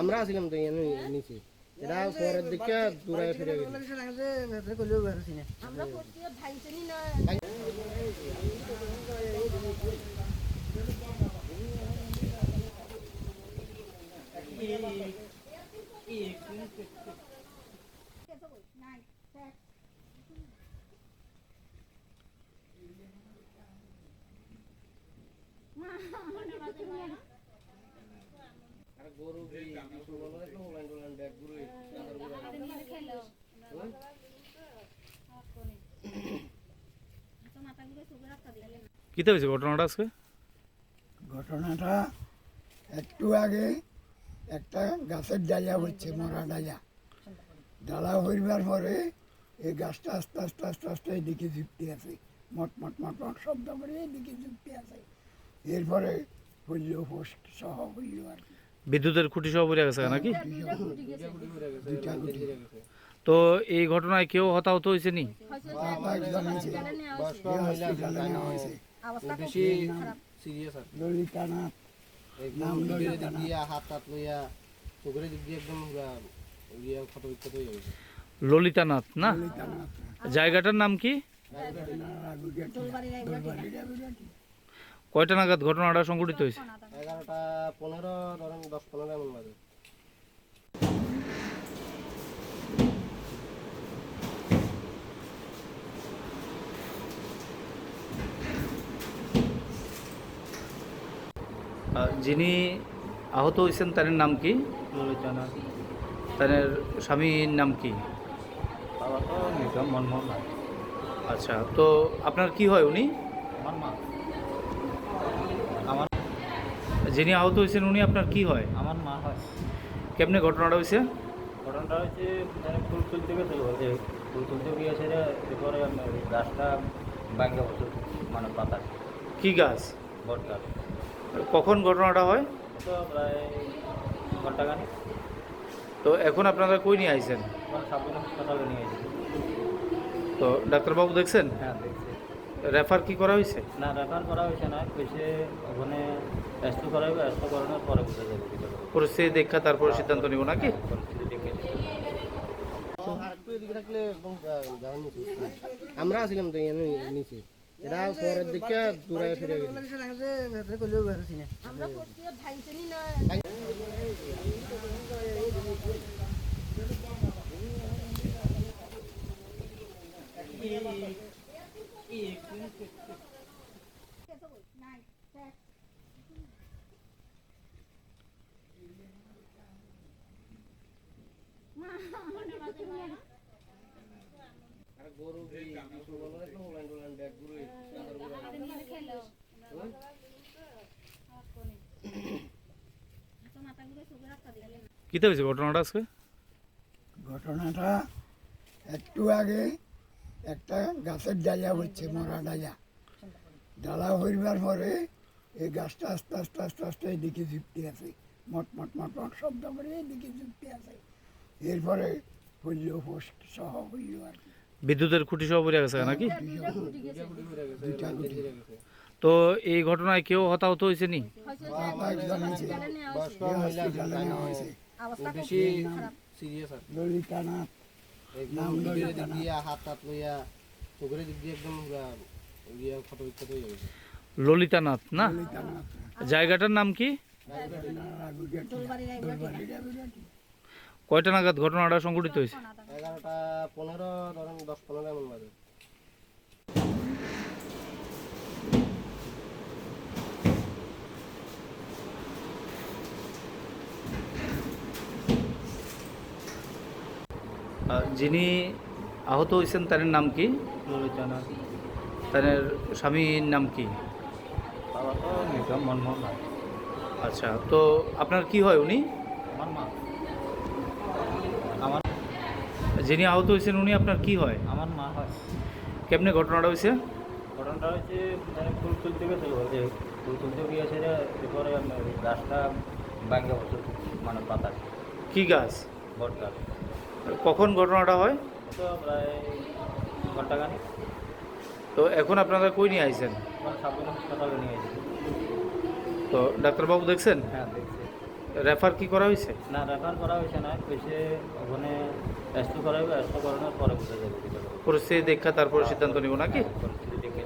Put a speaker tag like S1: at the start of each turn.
S1: আমরা আসলাম তো এখানে নিচে। এটা পরের দিকে দূরায় ফিরে গেছে
S2: আমরা করতে ভাইজানি না।
S1: আর গরু
S3: কিতে হয়েছে ঘটনাটা আজকে?
S4: ঘটনাটা একটু আগে একটা গাছের ডালা হচ্ছে মরা ডালা। ডালা হইবার পরে এই গাছটা আস্তে আস্তে আস্তে আস্তে এদিকে ঝুঁকতে আছে। মট মট মট মট শব্দ করে এদিকে ঝুঁকতে আছে। এরপরে হইল হোস সহ হইল আর কি।
S3: বিদ্যুতের খুঁটি সহ পড়ে গেছে নাকি? তো এই ঘটনায় কেউ হতাহত হয়েছে নি?
S4: ললিতানাথ
S3: না? জায়গাটার নাম কি? কয়টা নাগাদ ঘটনাটা সংঘটিত হয়েছে?
S1: পনেরো ধরেন দশ পনেরো এমন বাজে।
S3: যিনি আহত হয়েছেন তার নাম কি? তার স্বামীর নাম কি?
S5: বাবা মনমোহন
S3: আচ্ছা তো আপনার কি হয় উনি?
S5: আমার মা আমার
S3: যিনি আহত হয়েছেন উনি আপনার কি হয়?
S5: আমার মা হয়।
S3: কেমনে ঘটনাটা হয়েছে?
S5: ঘটনাটা হচ্ছে মানে ফুল তুলতে গেছিল যে ফুল তুলতে গিয়েছে এরপরে গাছটা ভাঙ্গে বসে মানে পাতা।
S3: কি গাছ?
S5: বট গাছ
S3: কখন ঘটনাটা হয়?
S5: তো প্রায় ঘণ্টা খানি
S3: তো এখন আপনারা কই নিয়ে আইছেন?
S5: সাবধানে হাসপাতালে নিয়ে গেছি
S3: তো ডাক্তারবাবু দেখছেন?
S5: হ্যাঁ দেখছি।
S3: রেফার কি করা হয়েছে?
S5: না রেফার করা হয়েছে না কইছে ওখানে টেস্ট করা হবে টেস্ট করানোর পরে বুঝে যাবে
S3: পরিস্থিতি দেখা তারপরে সিদ্ধান্ত নিব নাকি?
S1: নিচে আমরা আসলাম তো এখানে নিচে। এটা পরের দিকে দূরায় ফিরে গেছে।
S2: আমরা করতে ভাইজানি না
S1: আর গরু কি কিছু বলো একটু মোবাইল টোলাইন ব্যাগ গরু
S3: কিতে হয়েছে ঘটনাটা আজকে
S4: ঘটনাটা একটু আগে একটা গাছের ডালা হচ্ছে মরা ডালা ডালা হইবার পরে এই গাছটা আস্তে আস্তে আস্তে আস্তে এদিকে ঝুঁকতে আছে। মট মট মট মট শব্দ করে এদিকে ঝুঁকতে আছে। এরপরে হইল হোস সহ হইল আর কি।
S3: বিদ্যুতের খুঁটি সহ পড়ে গেছে নাকি? তো এই ঘটনায় কেউ হতাহত হয়েছে নি?
S4: ললিতানাথ নাম
S1: দিয়ে হাত লইয়া চোখের দিক দিয়ে একদম
S3: ললিতানাথ না। জায়গাটার নাম কি? কয়টা নাগাদ ঘটনাটা সংঘটিত হয়েছে?
S1: এগারোটা পনেরো ধরেন দশ পনেরো এমন বাজে।
S3: আহ, যিনি আহত হয়েছেন তার নাম কি?
S5: ললিতানাথ।
S3: তার স্বামীর নাম কি?
S5: বাবা তো মনমোহন
S3: আচ্ছা তো আপনার কি হয় উনি?
S5: আমার মা। আমার
S3: যিনি আহত হয়েছেন উনি আপনার কি হয়?
S5: আমার মা হয়।
S3: কেমনে ঘটনাটা হয়েছে?
S5: ঘটনাটা হয়েছে মানে ফুল তুলতে গেছিল যে ফুল তুলতে গিয়েছে এরপরে গাছটা ভাঙ্গে বসে মানে পাতা
S3: কি গাছ?
S5: বট গাছ
S3: কখন ঘটনাটা হয়?
S5: তো প্রায় ঘণ্টা খানি
S3: তো এখন আপনারা কই নিয়ে আইছেন?
S5: মানে
S3: তো ডাক্তারবাবু দেখছেন?
S5: হ্যাঁ দেখছি।
S3: রেফার কি করা হয়েছে
S5: না রেফার করা হয়েছে না কইছে ওখানে এসটো করা হবে টেস্ট করানোর পরে বুঝা যাবে
S3: পরিস্থিতি দেখা তারপর সিদ্ধান্ত নিব নাকি?
S5: পরিস্থিতি দেখে